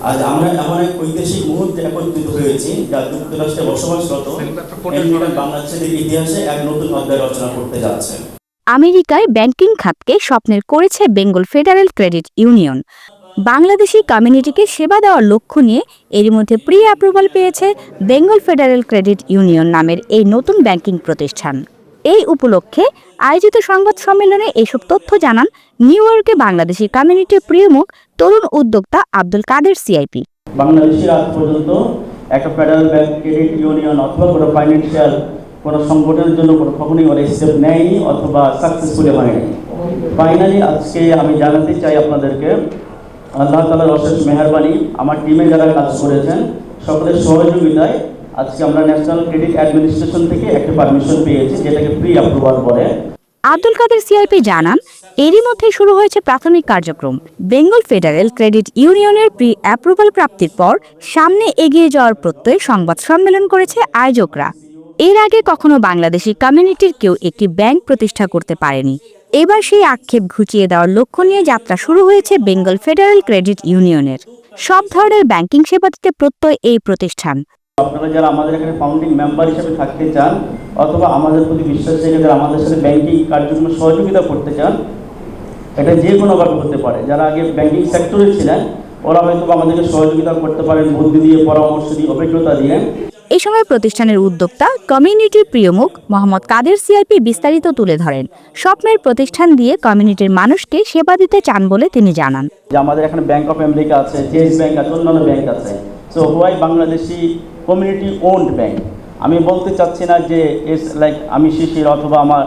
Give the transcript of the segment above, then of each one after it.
আজ আমরা এমন এক ঐতিহাসিক মুহূর্তে একত্রিত হয়েছি যা যুক্তরাষ্ট্রে বসবাসরত বাংলাদেশের ইতিহাসে এক নতুন অধ্যায় রচনা করতে যাচ্ছে। আমেরিকায় ব্যাংকিং খাতকে স্বপ্নের করেছে Bengal federal credit union. Bangladeshi কমিউনিটিকে সেবা দেওয়ার লক্ষ্য নিয়ে এরই মধ্যে প্রি অ্যাপ্রুভাল পেয়েছে বেঙ্গল ফেডারেল ক্রেডিট ইউনিয়ন নামের এই নতুন ব্যাংকিং প্রতিষ্ঠান। এই উপলক্ষে আয়োজিত সংবাদ সম্মেলনে এসব তথ্য জানান নিউ ইয়র্কে বাংলাদেশি কমিউনিটির প্রিয়মুখ তরুণ উদ্যোক্তা আব্দুল কাদের সিআইপি বাংলাদেশের আজ পর্যন্ত একটা ফেডারেল ব্যাংক ক্রেডিট ইউনিয়ন অথবা কোনো ফাইন্যান্সিয়াল কোনো সংগঠনের জন্য কোনো কখনোই ওরা স্টেপ নেয়নি অথবা সাকসেসফুলি হয়নি ফাইনালি আজকে আমি জানাতে চাই আপনাদেরকে, আল্লাহ তালার অশেষ মেহরবানি। আমার টিমে যারা কাজ করেছেন, সকলের সহযোগিতায় আজকে আমরা ন্যাশনাল ক্রেডিট অ্যাডমিনিস্ট্রেশন থেকে একটা পারমিশন পেয়েছি, যেটাকে প্রি অ্যাপ্রুভাল বলে। আব্দুল কাদের সিআইপি জানান, এরই মধ্যে শুরু হয়েছে প্রাথমিক কার্যক্রম। বেঙ্গল ফেডারেল ক্রেডিট ইউনিয়নের প্রি অ্যাপ্রুভাল প্রাপ্তির পর সামনে এগিয়ে যাওয়ার প্রত্যয়ে সংবাদ সম্মেলন করেছে আয়োজকরা। এর আগে কখনো বাংলাদেশি কমিউনিটির কেউ একটি ব্যাংক প্রতিষ্ঠা করতে পারেনি। এবার সেই আক্ষেপ ঘুচিয়ে দেওয়ার লক্ষ্য নিয়ে যাত্রা শুরু হয়েছে বেঙ্গল ফেডারেল ক্রেডিট ইউনিয়নের। সব ধরনের ব্যাংকিং সেবা দিতে প্রত্যয় এই প্রতিষ্ঠান। আপনারা যারা আমাদের এখানে ফাউন্ডিং মেম্বার হিসেবে থাকতে চান অথবা আমাদের প্রতি বিশ্বাস রেখে যারা আমাদের সাথে ব্যাংকিং কার্যক্রমে সহযোগিতা করতে চান এটা যে কোনোভাবে হতে পারে। যারা আগে ব্যাংকিং সেক্টরে ছিলেন ওরা হয়তো আমাদেরকে সহযোগিতা করতে পারেন বুদ্ধি দিয়ে পরামর্শ দিয়ে অভিজ্ঞতা দিয়ে। এই সময় প্রতিষ্ঠানের উদ্যোক্তা কমিউনিটির প্রিয়মুখ মোহাম্মদ কাদের সিআইপি বিস্তারিত তুলে ধরেন। স্বপ্নের প্রতিষ্ঠান দিয়ে কমিউনিটির মানুষকে সেবা দিতে চান বলে তিনি জানান। যে আমাদের এখানে ব্যাংক অফ আমেরিকা আছে চেস ব্যাংক আছে অন্যান্য ব্যাংক আছে। So why Bangladeshi community owned bank আমি বলতে চাচ্ছি না যে এস লাইক আমি শিশির অথবা আমার,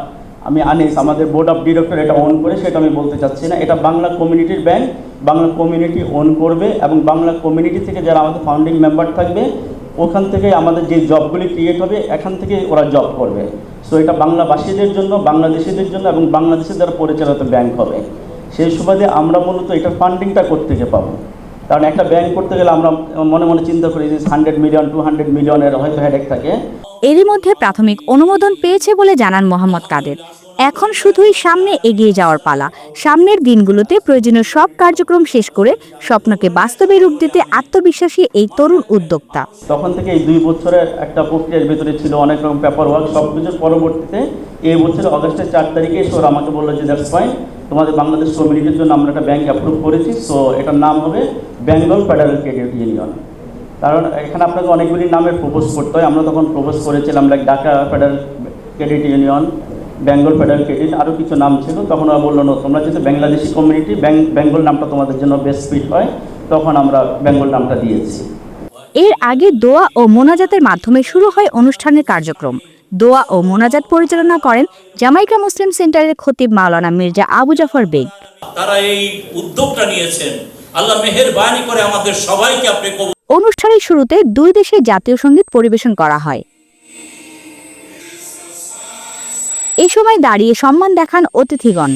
আমি আনিস, আমাদের বোর্ড অফ ডিরেক্টর এটা ওন করে, সেটা আমি বলতে চাচ্ছি না। এটা বাংলা কমিউনিটির ব্যাংক বাংলা কমিউনিটি ওন করবে এবং বাংলা কমিউনিটি থেকে যারা আমাদের ফাউন্ডিং মেম্বার থাকবে, ওখান থেকে আমাদের যে জবগুলি ক্রিয়েট হবে, এখান থেকে ওরা জব করবে। সো এটা বাংলাভাষীদের জন্য, বাংলাদেশিদের জন্য এবং বাংলাদেশের দ্বারা পরিচালিত ব্যাংক হবে। সেই সুবাদে আমরা মূলত এটা ফান্ডিংটা থেকে পাবো? কারণ একটা ব্যাংক করতে গেলে আমরা মনে মনে চিন্তা করি যে হান্ড্রেড মিলিয়ন টু হান্ড্রেড মিলিয়নের হয়তো হেডেক থাকে। এরই মধ্যে প্রাথমিক অনুমোদন পেয়েছে বলে জানান মোহাম্মদ কাদের। এখন শুধুই সামনে এগিয়ে যাওয়ার পালা। সামনের দিনগুলোতে প্রয়োজনীয় সব কার্যক্রম শেষ করে স্বপ্নকে বাস্তবে রূপ দিতে আত্মবিশ্বাসী এই তরুণ উদ্যোক্তা। তখন থেকে এই দুই বছরের একটা প্রক্রিয়ার ভিতরে ছিল অনেক রকম পেপার ওয়ার্ক সব কিছুর পরবর্তীতে এই বছর অগস্টের চার তারিখে এসে ওরা আমাকে বলল যে দ্যাটস ফাইন তোমাদের বাংলাদেশ কমিউনিটির জন্য আমরা একটা ব্যাংক অ্যাপ্রুভ করেছি সো এটার নাম হবে বেঙ্গল ফেডারেল ক্রেডিট ইউনিয়ন কারণ এখানে আপনাকে অনেকগুলি নামে প্রপোজ করতে হয়। আমরা তখন প্রপোজ করেছিলাম like Dhaka federal credit union Bengal federal credit আরও কিছু নাম ছিল তখন ওরা বলল না তোমরা যেহেতু বাংলাদেশি কমিউনিটি বেঙ্গল নামটা তোমাদের জন্য বেস্ট ফিট হয় তখন আমরা বেঙ্গল নামটা দিয়েছি। এর আগে দোয়া ও মোনাজাতের মাধ্যমে শুরু হয় অনুষ্ঠানের কার্যক্রম। দোয়া ও মোনাজাত পরিচালনা করেন জামাইকা মুসলিম সেন্টারের খতিব মাওলানা মির্জা আবু জাফর বেগ। তারা এই উদ্যোগটা নিয়েছেন। আল্লাহ মেহেরবানি করে আমাদের সবাইকে আপনি কবুল অনুষ্ঠানের শুরুতে দুই দেশের জাতীয় সংগীত পরিবেশন করা হয়। সময় দাঁড়িয়ে সম্মান দেখান অতিথিগণ।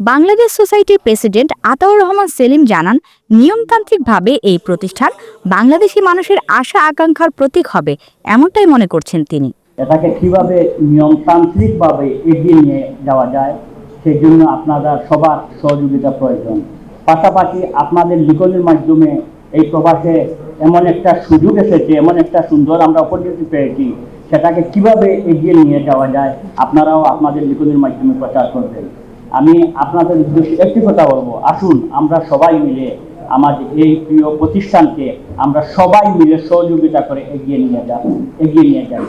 বাংলাদেশ সোসাইটির প্রেসিডেন্ট আতাউর রহমান সেলিম জানান, নিয়মতান্ত্রিকভাবে এই প্রতিষ্ঠান বাংলাদেশি মানুষের আশা আকাঙ্ক্ষার প্রতীক হবে, এমনটাই মনে করছেন তিনি। এটাকে কীভাবে নিয়মতান্ত্রিকভাবে এগিয়ে নিয়ে যাওয়া যায়? সেই জন্য আপনাদের সবার সহযোগিতা প্রয়োজন। পাশাপাশি আপনাদের লিখনের মাধ্যমে এই প্রবাসে এমন একটা সুযোগ এসেছে, এমন একটা সুন্দর আমরা অপরচুনিটি পেয়েছি, সেটাকে কীভাবে এগিয়ে নিয়ে যাওয়া যায়, আপনারাও আপনাদের লিখনের মাধ্যমে প্রচার করবেন। আমি আপনাদের উদ্দেশ্যে একটি কথা বলব, আসুন আমরা সবাই মিলে আমাদের এই প্রিয় প্রতিষ্ঠানকে আমরা সবাই মিলে সহযোগিতা করে এগিয়ে নিয়ে যাব এগিয়ে নিয়ে যাই।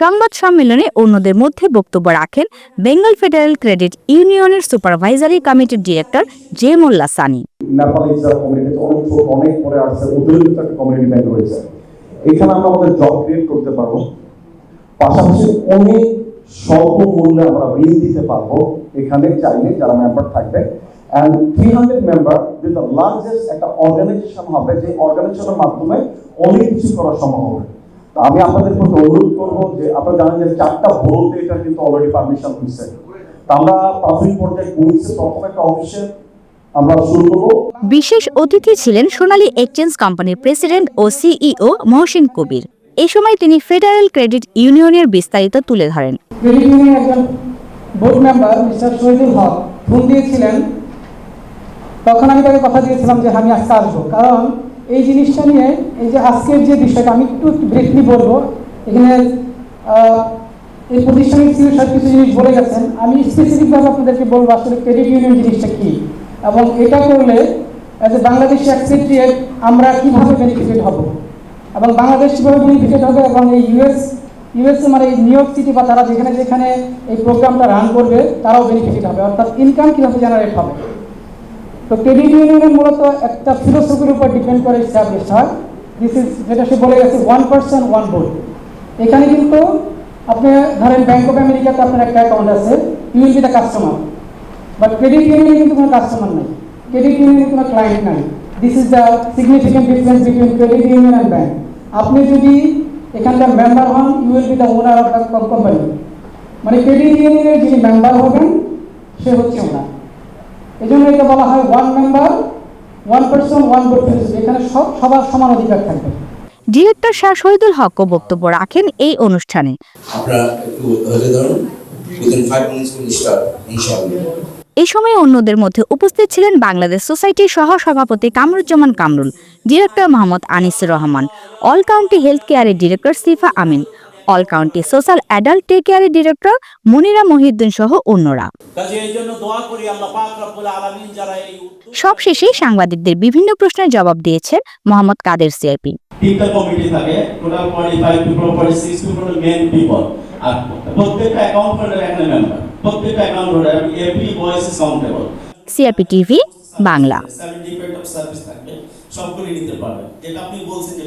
সংবাদ সম্মেলনে অন্যদের মধ্যে বক্তব্য রাখেন বেঙ্গল ফেডারেল ক্রেডিট ইউনিয়নের সুপারভাইজারি কমিটির ডিরেক্টর জে মোল্লা সানি। এখানে আমরা আমাদের জব ক্রিয়েট করতে পারব। পাশাপাশি অনেক স্বল্প মূল্যে আমরা ঋণ দিতে পারব এখানে চাইলে যারা মেম্বার থাকবে। And three hundred member the largest একটা অর্গানাইজেশন হবে, যে অর্গানাইজেশনের মাধ্যমে অনেক কিছু করা সম্ভব হবে। আমি আপনাদের প্রতি অনুরোধ করব যে আপনারা জানেন যে চারটা বড়তে এটা কিন্তু অলরেডি পারমিশন হয়েছে আমরা প্রাথমিক পর্যায়ে কুইন্সে প্রথম একটা অফিসে আমরা শুরু করব। বিশেষ অতিথি ছিলেন সোনালী এক্সচেঞ্জ কোম্পানির প্রেসিডেন্ট ও সিইও মহসিন কবির। এ সময় তিনি ফেডারেল ক্রেডিট ইউনিয়নের বিস্তারিত তুলে ধরেন। একজন board member mister Shahidul Haque phone দিয়েছিলেন। তখন আমি তাকে কথা দিয়েছিলাম যে আমি আজকে আসব কারণ এই জিনিসটা নিয়ে এই যে আজকের যে বিষয়টা, আমি একটু ব্রেকলি বলব। এখানে এই প্রতিষ্ঠানের সব কিছু জিনিস বলে গেছেন। আমি স্পেসিফিকভাবে আপনাদেরকে বলব আসলে ক্রেডিট ইউনিয়ন জিনিসটা কী। এবং এটা করলে অ্যাজ এ বাংলাদেশি এক্সেপ্রিয়েট আমরা কীভাবে বেনিফিটেড হব। এবং বাংলাদেশ কীভাবে বেনিফিটেড হবে এবং এই ইউএস ইউএসএ মানে এই নিউ ইয়র্ক সিটি বা তারা যেখানে যেখানে এই প্রোগ্রামটা রান করবে, তারাও বেনিফিটেড হবে। অর্থাৎ ইনকাম কীভাবে জেনারেট হবে। তো ক্রেডিট ইউনিয়নের মূলত একটা ফিলোসফির উপর ডিপেন্ড করে স্ট্যাবলিশ হয়। দিস ইজ যেটা সে বলে গেছে ওয়ান পার্সন ওয়ান ভোট এখানে কিন্তু আপনি ধরেন ব্যাংক অফ আমেরিকাতে আপনার একটা অ্যাকাউন্ট আছে you will the customer but credit ইউনিয়নে কিন্তু কোনো কাস্টমার নাই। ক্রেডিট ইউনিয়নে কোনো ক্লায়েন্ট নাই। This is the significant difference between credit union and bank আপনি যদি এখানকার মেম্বার হন you will be the owner of the company মানে ক্রেডিট ইউনিয়নের যিনি মেম্বার হবেন, সে হচ্ছে ওনার এই জন্য এটা বলা হয় one member one person one vote এখানে সব সবার সমান অধিকার থাকবে। ডিরেক্টর শাহ শহীদুল হকও বক্তব্য রাখেন এই অনুষ্ঠানে। আপনারা একটু ধৈর্য ধরুন within five minutes will start ইনশাআল্লাহ এই সময় অন্যদের মধ্যে উপস্থিত ছিলেন বাংলাদেশ সোসাইটির সহ সভাপতি Kamruzzaman Kamrul director Mohammad Anisur Rahman all county health কেয়ারের director Shifa Amin all county social adult take কেয়ারের ডিরেক্টর মনিরা মহিউদ্দিন সহ অন্যরা। উদ্যোগ সবশেষে সাংবাদিকদের বিভিন্ন প্রশ্নের জবাব দিয়েছেন মোহাম্মদ কাদের সিআইপি। তিনটা কমিটি থাকে total forty five people forty six people men people আর প্রত্যেকটা অ্যাকাউন্ট হোল্ডার একটা মেম্বার প্রত্যেকটা account holder every voice is countable CRP TV Bangla. নিতে পারবেন যেটা আপনি বলছেন যে